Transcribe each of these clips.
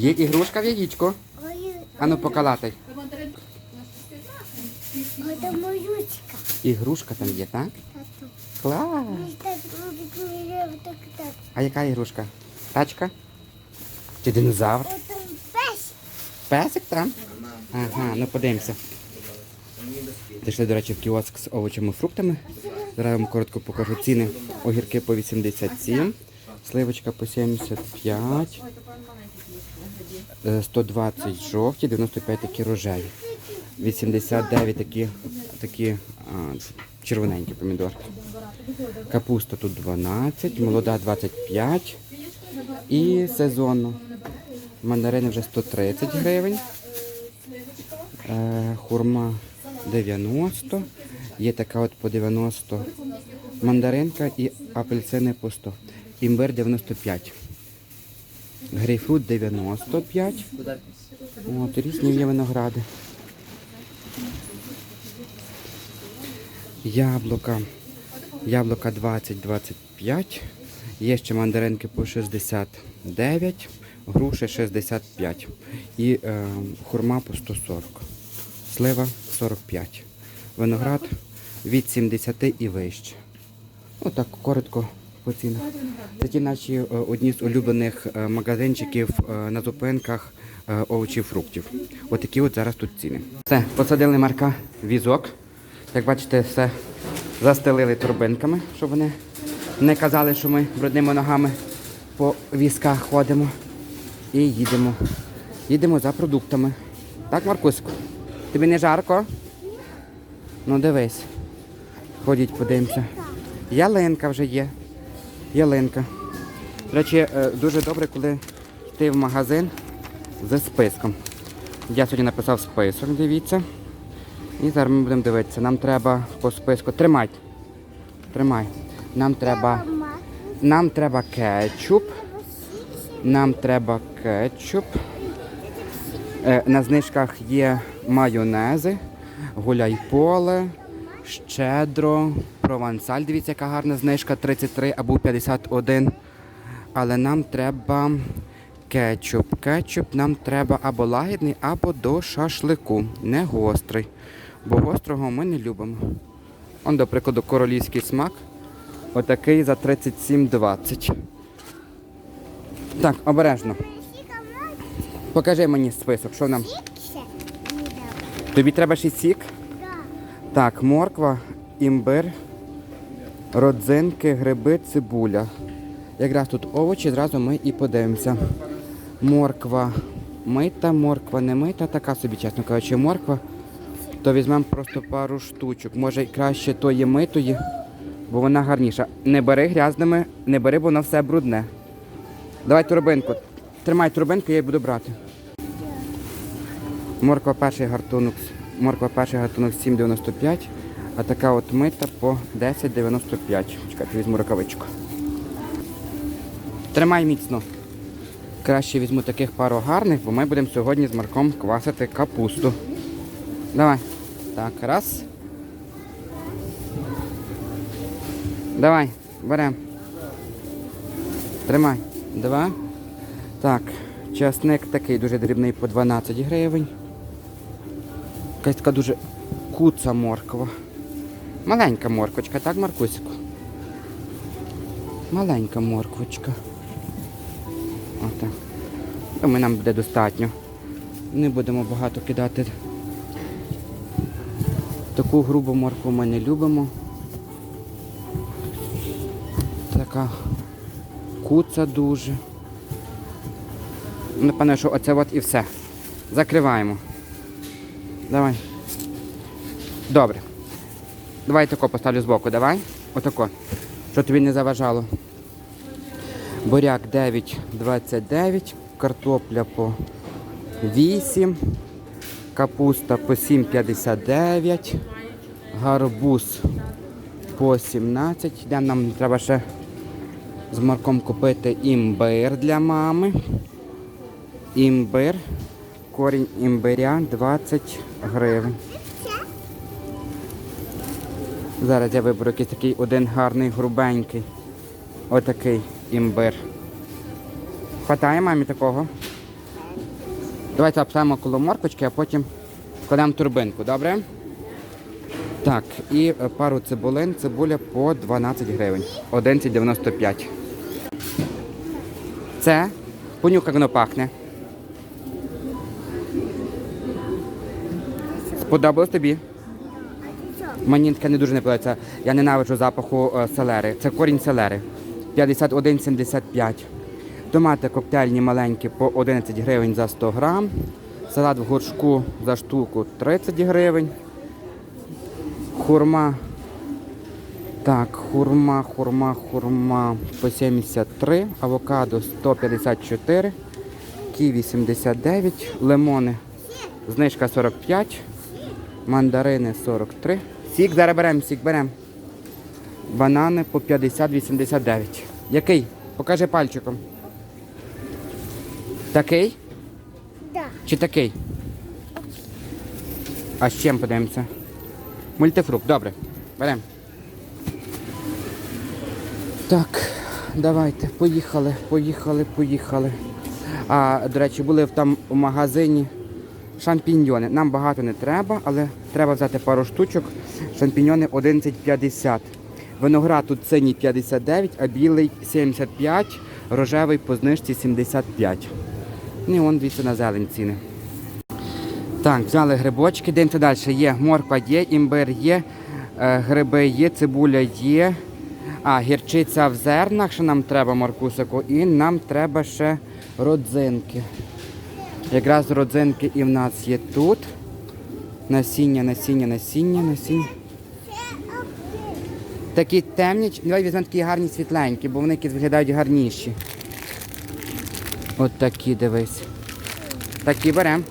Є ігрушка в яєчко. Ану покалатай. это малючка. Ігрушка там є, так? Клас. А яка ігрушка? Тачка? Чи динозавр? О. Песик там? Ага, ну подивимося. Зайшли, до речі, в кіоск з овочами і фруктами. Зараз вам коротко покажу ціни. Огірки по 87, сливочка по 75, е, 120 жовті, 95 такі рожеві. 89 такі, такі а, червоненькі помідорки. Капуста тут 12, молода 25 і сезонно. Мандарини вже 130 гривень. Е, хурма 90. Є така от по 90 мандаринка і апельсини по 100. Імбир 95. Грейпфрут 95. От, різні є виногради. Яблука. Яблука 20-25. Є ще мандаринки по 69, груші 65 і е, хурма по 140. Слива 45. Виноград від 70 і вище. Отак коротко по цінах. Ті наші е, одні з улюблених е, магазинчиків е, на зупинках овочів, фруктів. Отакі от зараз тут ціни. Все, посадили марка візок. Як бачите, все застелили турбинками, щоб вони не казали, що ми брудними ногами по візках ходимо. І їдемо. Їдемо за продуктами. Так, Маркусько? Тобі не жарко? Ну дивись. Ходіть, подивимося. Ялинка вже є. Ялинка. До речі, е, дуже добре, коли йти в магазин за списком. Я сьогодні написав список, дивіться. І зараз ми будемо дивитися. Нам треба по списку. Тримай. Тримай. Нам треба. Нам треба кетчуп. Нам треба кетчуп. Е, На знижках є майонези, гуляй-поле, щедро, провансаль. Дивіться, яка гарна знижка 33 або 51. Але нам треба кетчуп. Кетчуп нам треба або лагідний, або до шашлику. Не гострий. Бо гострого ми не любимо. Он, до прикладу, королівський смак. Отакий за 37,20. Так, обережно. Покажи мені список, що нам. Тобі треба ще сік? Так, морква, імбир, родзинки, гриби, цибуля. Якраз тут овочі, зразу ми і подивимося. Морква мита, морква не мита, така собі, чесно кажучи, морква. То візьмемо просто пару штучок. Може краще тої митої, бо вона гарніша. Не бери грязними, не бери, бо воно все брудне. Давай турбинку. Тримай турбинку, я її буду брати. Морква перший гартунок, морква перший гартунок 7,95, а така от мита по 10,95. Чекайте, візьму рукавичку. Тримай міцно. Краще візьму таких пару гарних, бо ми будемо сьогодні з Марком квасити капусту. Давай. Так, раз. Давай, беремо. Тримай. Два. Так, часник такий дуже дрібний по 12 гривень. Якась така дуже куца морква. Маленька морквочка, так, Маркусику? Маленька морквочка. Отак. Думаю, нам буде достатньо. Не будемо багато кидати. Таку грубу моркву ми не любимо. Така куца дуже. Напевно, що оце от і все. Закриваємо. Давай. Добре. Давай тако поставлю збоку, давай. Отако. Щоб тобі не заважало. Буряк 9,29, картопля по 8, капуста по 7,59, гарбуз по 17. Йдемо, нам треба ще з Марком купити імбир для мами. Імбир. Корінь імбиря 20 гривень. Зараз я виберу якийсь такий один гарний, грубенький. Отакий імбир. Хватає мамі такого? Давайте обставимо коло морквочки, а потім кладемо турбинку, добре? Так, і е, пару цибулин, цибуля по 12 гривень. 11,95. Це понюхай, як воно пахне. Сподобалось тобі? Мені таке не дуже не подобається. Я ненавиджу запаху е, селери. Це корінь селери. 51,75. Томати коктейльні маленькі по 11 гривень за 100 грам. Салат в горшку за штуку 30 гривень. Хурма. Так, хурма, хурма, хурма по 73, авокадо 154, ківі 79, лимони, знижка 45, мандарини 43. Сік зараз беремо, сік беремо. Банани по 50-89. Який? Покажи пальчиком. Такий Да. чи такий? А з чим подивимося? Мультифрукт, добре. Беремо. Так, давайте, поїхали, поїхали, поїхали. А, до речі, були там у магазині шампіньйони. Нам багато не треба, але треба взяти пару штучок. Шампіньйони 11,50. Виноград тут синій 59, а білий 75, рожевий по знижці 75. Ну і вон дивіться на зелень ціни. Так, взяли грибочки, дивимося далі. Є морква є, імбир є, е, гриби є, цибуля є. А, гірчиця в зернах, що нам треба моркусику, і нам треба ще родзинки. Якраз родзинки і в нас є тут. Насіння, насіння, насіння, насіння. Такі темні, давай візьмемо такі гарні світленькі, бо вони виглядають гарніші. От такі дивись. Такі беремо.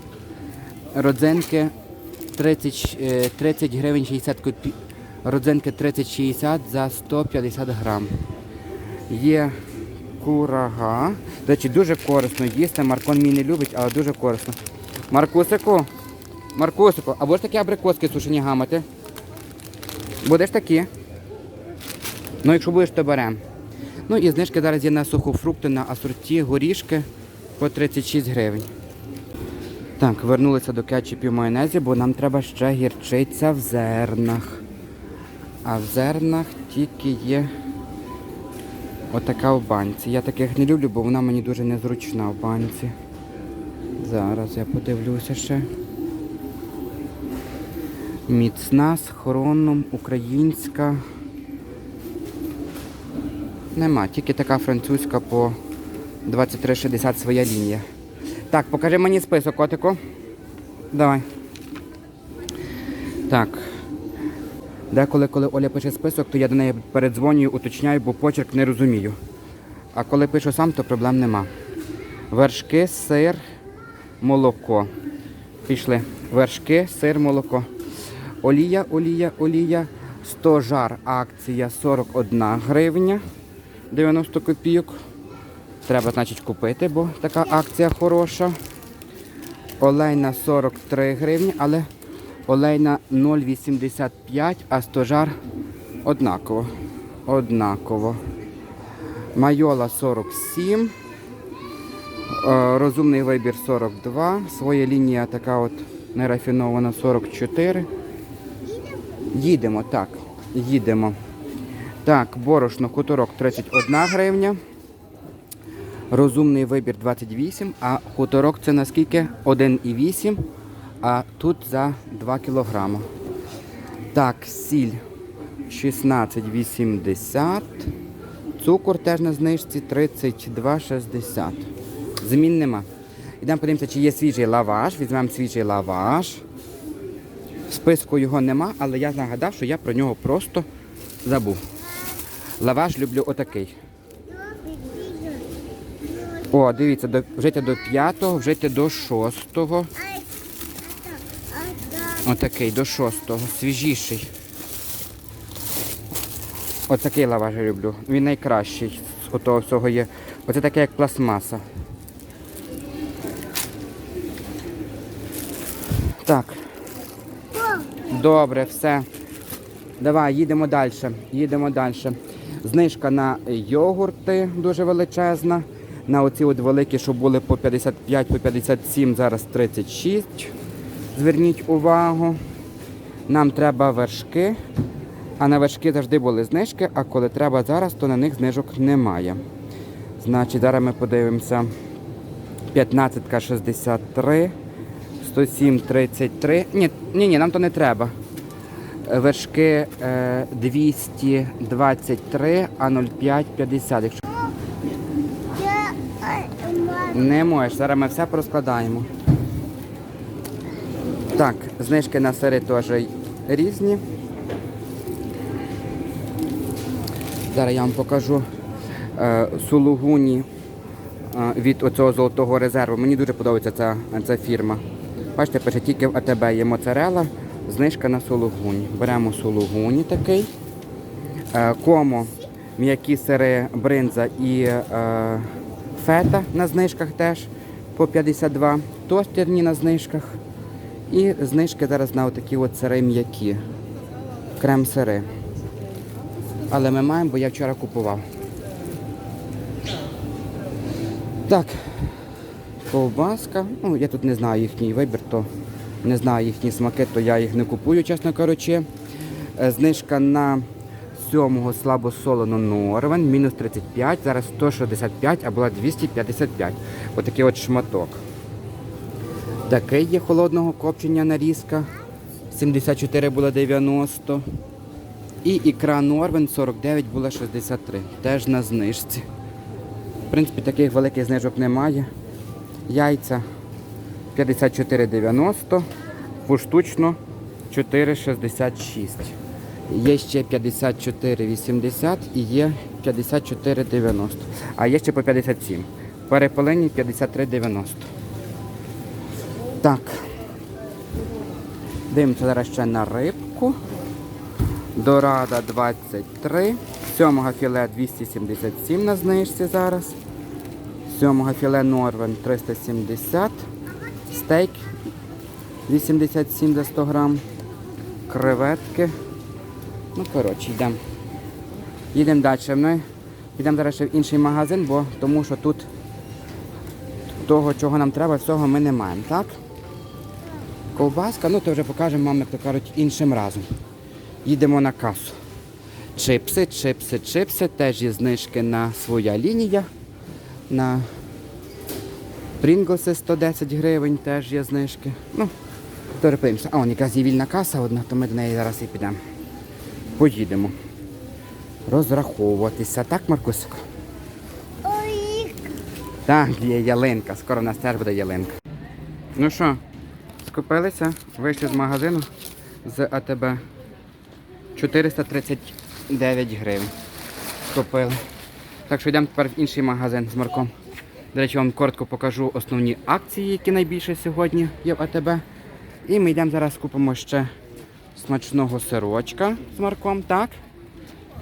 Родзинки 30, е, 30 гривень 60 копій. Родзинки 30-60 за 150 грам. Є курага. До речі, дуже корисно їсти. Маркон мій не любить, але дуже корисно. Маркусику, Маркусику, а будеш такі абрикоски сушені гамати? Будеш такі? Ну, якщо будеш, то беремо. Ну і знижки зараз є на сухофрукти, на асорті, горішки по 36 гривень. Так, вернулися до кетчупів майонезі, бо нам треба ще гірчиця в зернах. А в зернах тільки є отака в банці. Я таких не люблю, бо вона мені дуже незручна в банці. Зараз я подивлюся ще. Міцна з хроном, українська. Нема, тільки така французька по 23,60 своя лінія. Так, покажи мені список, котику. Давай. Так. Деколи, коли Оля пише список, то я до неї передзвонюю, уточняю, бо почерк не розумію. А коли пишу сам, то проблем нема. Вершки, сир, молоко. Пішли. Вершки, сир, молоко. Олія, олія, олія. 100 жар акція 41 гривня 90 копійок. Треба, значить, купити, бо така акція хороша. Олейна 43 гривні, але олейна 0,85, а стожар однаково. Однаково. Майола 47. е, Розумний вибір 42. Своя лінія така от нерафінована 44. Їдемо, так. Їдемо. Так, борошно, хуторок 31 гривня. Розумний вибір 28, а хуторок це наскільки? 1,8, а тут за 2 кг. Так, сіль 16,80. Цукор теж на знижці 32,60. Змін нема. Йдемо подивимося, чи є свіжий лаваш. Візьмемо свіжий лаваш. В списку його нема, але я нагадав, що я про нього просто забув. Лаваш люблю отакий. О, дивіться, до, вжити до 5, вжити до 6. Отакий, до шостого, свіжіший. Отакий лаваш я люблю. Він найкращий з отого всього є. Оце таке як пластмаса. Так, добре, все. Давай, їдемо далі. Їдемо далі. Знижка на йогурти дуже величезна. На оці от великі, що були по 55, по 57, зараз 36. Зверніть увагу. Нам треба вершки. А на вершки завжди були знижки, а коли треба зараз, то на них знижок немає. Значить, зараз ми подивимося. 15 63, 107 33. Ні, ні, ні, нам то не треба. Е, Вершки е, 223, а 05 50. Якщо мама. не можеш, зараз ми все порозкладаємо. Так, знижки на сири теж різні. Зараз я вам покажу е, сулугуні е, від оцього золотого резерву. Мені дуже подобається ця, ця фірма. Бачите, пише тільки в АТБ є моцарела, знижка на сулугуні. Беремо сулугуні такий. Е, комо, м'які сири, бринза і фета на знижках теж по 52. Тостерні на знижках. І знижки зараз на отакі от сири м'які. Крем-сири. Але ми маємо, бо я вчора купував. Так. Ковбаска. Ну, я тут не знаю їхній вибір, то не знаю їхні смаки, то я їх не купую, чесно кажучи. Е, Знижка на сьомого слабосолену Норвен, мінус 35, зараз 165, а була 255. Отакий от шматок. Такий є холодного копчення нарізка. 74 була 90. І ікра Норвен 49 була 63. Теж на знижці. В принципі, таких великих знижок немає. Яйця 54,90, поштучно 4,66. Є ще 54,80 і є 54,90. А є ще по 57. Перепелені 53,90. Так. Дивимося зараз ще на рибку. Дорада 23. Сьомого філе 277 на знижці зараз. Сьомого філе Норвен 370. Стейк 87 за 100 грам. Креветки. Ну, коротше, йдемо. Їдемо далі. Ми йдемо зараз в інший магазин, бо тому що тут того, чого нам треба, всього ми не маємо, так? Ковбаска, ну то вже покажемо вам, як то кажуть, іншим разом. Їдемо на касу. Чипси, чипси, чипси. Теж є знижки на своя лінія. На Прінглси 110 гривень теж є знижки. Ну, перепримося. А, он якраз є вільна каса одна, то ми до неї зараз і підемо. Поїдемо. Розраховуватися. Так, Маркусик? Ой, Так, є ялинка. Скоро в нас теж буде ялинка. Ну що, скупилися, вийшли з магазину з АТБ. 439 гривень. Купили. Так що йдемо тепер в інший магазин з Марком. До речі, вам коротко покажу основні акції, які найбільше сьогодні є в АТБ. І ми йдемо зараз купимо ще смачного сирочка з Марком, так?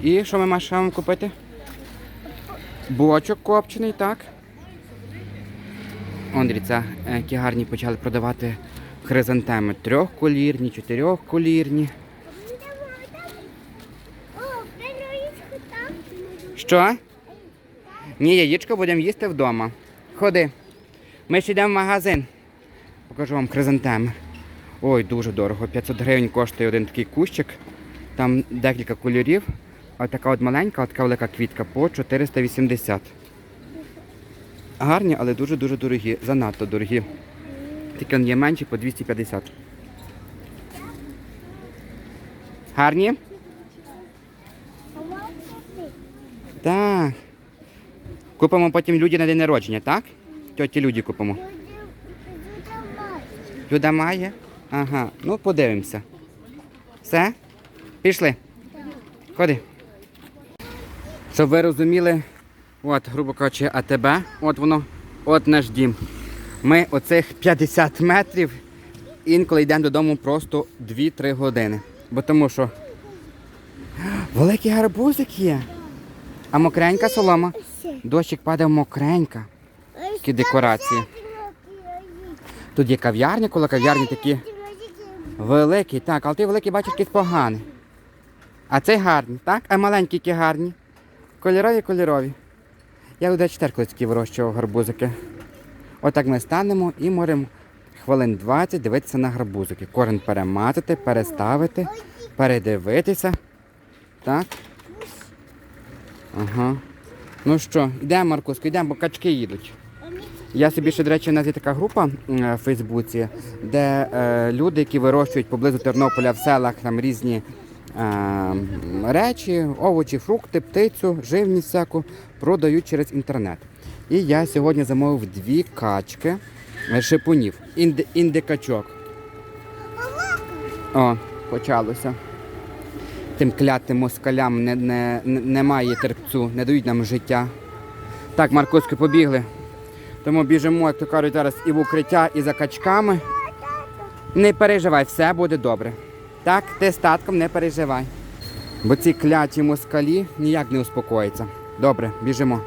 І що ми маємо купити? Бочок копчений, так? Он, дивіться, е, які гарні почали продавати хризантеми. Трьохколірні, чотирьохколірні. Що? Ні, яєчко будемо їсти вдома. Ходи. Ми ще йдемо в магазин. Покажу вам хризантеми. Ой, дуже дорого. 500 гривень коштує один такий кущик. Там декілька кольорів. А така от маленька, а така велика квітка по 480. Гарні, але дуже-дуже дорогі. Занадто дорогі. Тільки є менші по 250. Гарні? Так. Купимо потім люди на день народження, так? Тьоті люди купимо. Люда має? Ага, ну подивимося. Все? Пішли. Ходи. Щоб ви розуміли, от, грубо кажучи, АТБ, от воно, от наш дім. Ми оцих 50 метрів інколи йдемо додому просто 2-3 години. Бо тому що великий гарбузик є. А мокренька солома. Дощик падає мокренька. Такі декорації. Тут є кав'ярня, коло кав'ярні такі великі. Так, але ти великий бачиш якийсь поганий. А цей гарний, так? А маленькі які гарні. Кольорові, кольорові. Я у 24 колись такі вирощував гарбузики. Отак ми станемо і можемо хвилин 20 дивитися на гарбузики. Корень перематити, переставити, передивитися. Так. Ага. Ну що, йдемо, Маркуско, йдемо, бо качки їдуть. Я собі ще, до речі, у нас є така група е, в Фейсбуці, де е, люди, які вирощують поблизу Тернополя в селах там різні е, речі, овочі, фрукти, птицю, живність всяку, продають через інтернет. І я сьогодні замовив дві качки шипунів, інди, індикачок. О, почалося. Тим клятим москалям не, не, не- немає терпцю, не дають нам життя. Так, Маркуськи, побігли. Тому біжимо, як то кажуть, зараз і в укриття, і за качками. Не переживай, все буде добре. Так, ти з татком не переживай. Бо ці кляті москалі ніяк не успокоїться. Добре, біжимо.